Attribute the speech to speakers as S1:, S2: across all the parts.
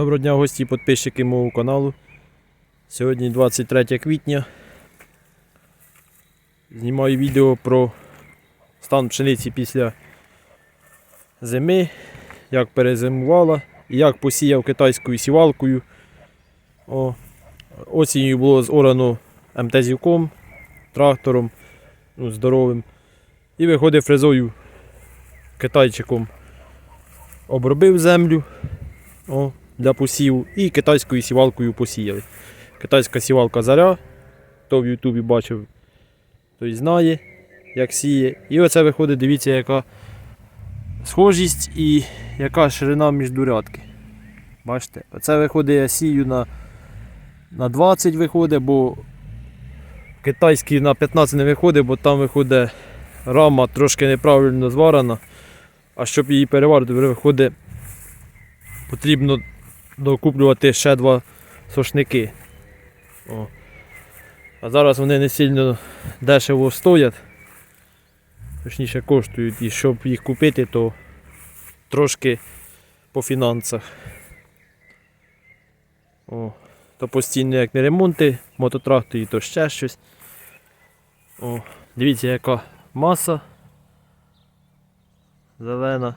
S1: Доброго дня гості і підписчики мого каналу. Сьогодні 23 квітня. Знімаю відео про стан пшениці після зими, як перезимувала і як посіяв китайською сівалкою. О, осінню було зорано МТЗівком, трактором ну, здоровим. І виходить фрезою китайчиком. Обробив землю для посіву і китайською сівалкою посіяли. Китайська сівалка заря, хто в Ютубі бачив, той знає, як сіє. І оце виходить, дивіться, яка схожість і яка ширина між рядки. Бачите, оце виходить, я сію на, на 20 виходить, бо китайський на 15 не виходить, бо там виходить рама трошки неправильно зварена. А щоб її переварити, виходить, потрібно докуплювати ще два сошники. О. А зараз вони не сильно дешево стоять. Точніше коштують. І щоб їх купити, то трошки по фінансах. О. То постійно як не ремонти, мототракторі, то ще щось. О. Дивіться, яка маса зелена.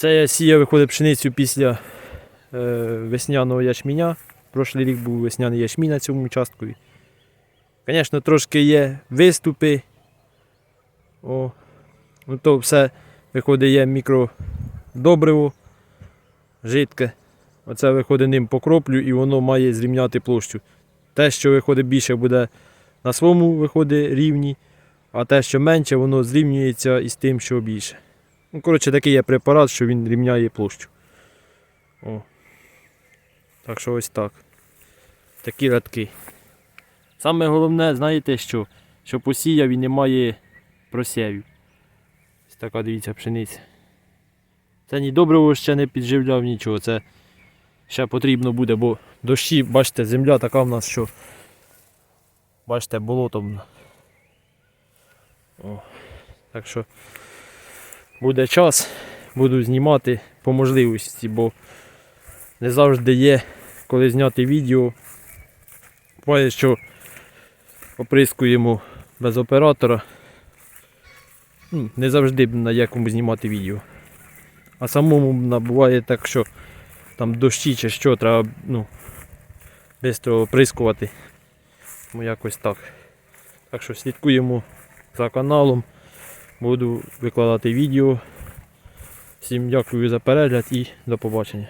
S1: Це я сіяв виходить пшеницю після е, весняного ячміня. Прошлий рік був весняний ячмінь на цьому участку. Звісно, трошки є виступи. О, ну то все виходить є мікродобриво, жидке. Оце виходить ним покроплю і воно має зрівняти площу. Те, що виходить більше, буде на своєму виходить рівні, а те, що менше, воно зрівнюється із тим, що більше. Ну, коротше, такий є препарат, що він рівняє площу. О. Так що ось так. Такі рядки. Саме головне, знаєте що? Що посіяв і немає просєвів. Ось така дивіться пшениця. Це ні доброго ще не підживляв нічого. Це ще потрібно буде, бо дощі, бачите, земля така в нас, що бачите, болотом. О. Так що буде час, буду знімати по можливості, бо не завжди є коли зняти відео. Буває, що оприскуємо без оператора. Ну, Не завжди на якому знімати відео. А самому буває так, що там дощі чи що, треба ну, швидко оприскувати. Тому якось так. Так що слідкуємо за каналом. Буду викладати відео. Всім дякую за перегляд і до побачення.